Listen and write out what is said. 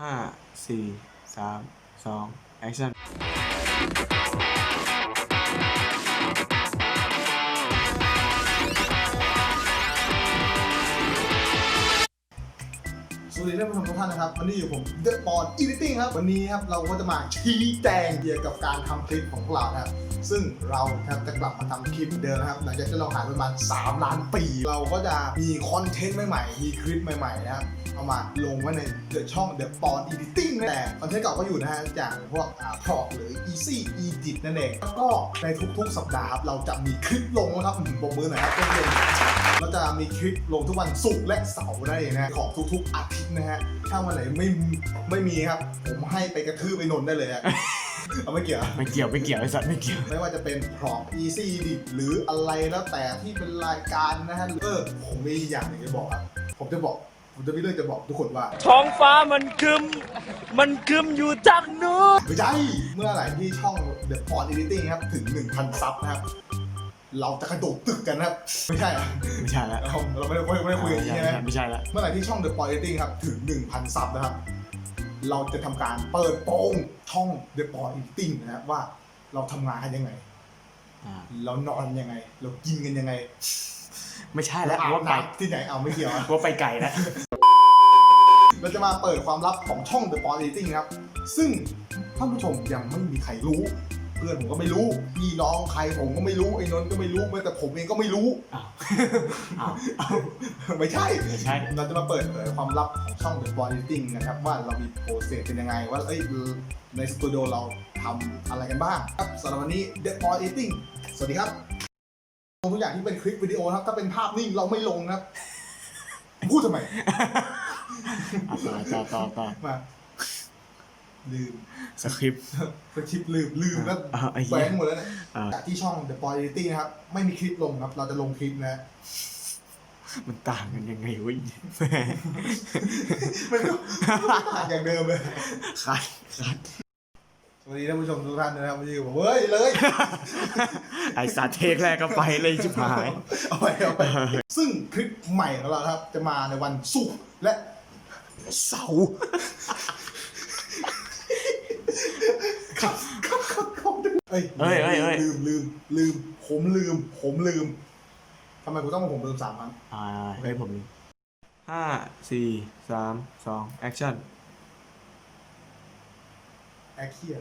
ห้าสี่สา สองแอคชั่นสวัสดีท่านผู้ชมทุกท่านนะครับ วันนี้อยู่ผมเดอะปอนอีดิติ้งครับ วันนี้ครับเราก็จะมาชี้แจงเกี่ยวกับการทำคลิปของพวกเรานะครับ ซึ่งเราครับจะกลับมาทำคลิปเดิมนะครับ หลังจากที่เราหายไปประมาณ 3 ล้านปี เราก็จะมีคอนเทนต์ใหม่ๆ มีคลิปใหม่ๆนะครับ เอามาลงไว้ในเดอะช่อง The p o n Editing แต่คอนเทนต์เก่าก็อยู่นะฮะอย่างพวกอ่าพรอหรือ Easy Edit นั่นเองแล้วก็ในทุกๆ สัปดาห์ครับเราจะมีคลิปลงนะครับผมปรบมือหน่อยครับเพื่อนๆเราจะมีคลิปลงทุกวันศุกร์และเสาร์นั่นเองนะของทุกๆอาทิตย์นะฮะถ้าวันไหนไม่ไม่มีครับ ผมให้ไปกระทืบไปนนท์ได้เลยฮะเอาไม่เกี่ยว ไม่เกี่ยวไม่เกี่ยวไอ้สัตว์ไม่เกี่ยว ไม่ว่าจะเป็นพรอ easy ดิหรืออะไรแล้วแต่ที่เป็นรายการนะฮะเออผมมีอย่างหนึ่งจะบอกครับ ผมจะบอก ผมจะมีเรื่องจะบอกทุกคนว่า ท้องฟ้ามันครึม มันครึมอยู่จากนู้น ไม่ใช่เมื่อไหร่ที่ช่อง The p o n Editing ครับ ถึง 1,000 ซับนะครับ เราจะกระโดดตึกกันนะครับไม่ใช่อะไม่ใช่ละเราเราไม่ได้ไม่ได้คุยอย่างนี้ใช่ไหม ไม่ใช่ละ เมื่อไหร่ที่ช่อง The p o n Editing ครับถึง 1,000 ซับนะครับ เราจะทำการเปิดโปงช่อง The p o n Editing นะครับว่าเราทำงานกันยังไง อ่า เรานอนยังไง เรากินกันยังไงไม่ใช่แล้วอาบว่าไปน้ำที่ไหนเอาไม่เกี่ยวอะ ว่าไปไกลแล้วเราจะมาเปิดความลับของช่อง The p o n Editing ครับ ซึ่งท่านผู้ชมยังไม่มีใครรู้เพื่อนผมก็ไม่รู้พี่น้องใครผมก็ไม่รู้ไอ้นนท์ก็ไม่รู้แม้แต่ผมเองก็ไม่รู้ อ้าวอ้าวไม่ใช่ ไม่ใช่ เราจะมาเปิดเผยความลับของช่อง The p o n Editing นะครับ ว่าเรามีโปรเซสเป็นยังไง ว่าเอ้ยในสตูดิโอเราทำอะไรกันบ้างครับสำหรับวันนี้ The p o n Editing สวัสดีครับทุกอย่างที่เป็นคลิปวิดีโอนะครับ ถ้าเป็นภาพนิ่งเราไม่ลงนะครับ พูดทำไม อะต่อต่อต่อต่อ มา ลืมสคริปต์สคริปต์ลืมลืมแล้วอ่าไอ้เหี้แหยวนหมดแล้วเนี่ยอ่าจากที่ช่อง The Boy Editing นะครับ ไม่มีคลิปลงครับ เราจะลงคลิปนะ มันต่างกันยังไงวะแหมมันก็ต่างอย่างเดิมเลยขาดขาดสวัสดีท่านผู้ชมทุกท่านนะครับวันนี้ผมเฮ้ยเลย ไอสัตว์เทคแรกก็ไปเลยชิบหายเอาไปเอาไปซึ่งคลิปใหม่ของเรานะครับ จะมาในวันศุกร์และเสาร์ ครับครับครับครับ เอ้ยเอ้ยเอ้ยเอ้ย ลืมลืมลืม ผมลืม ผมลืมทำไมกูต้องมาผมลืมสามครั้ง อ่าเฮ้ยผมห้าสี่สามสองแอคชั่น แอคเคีย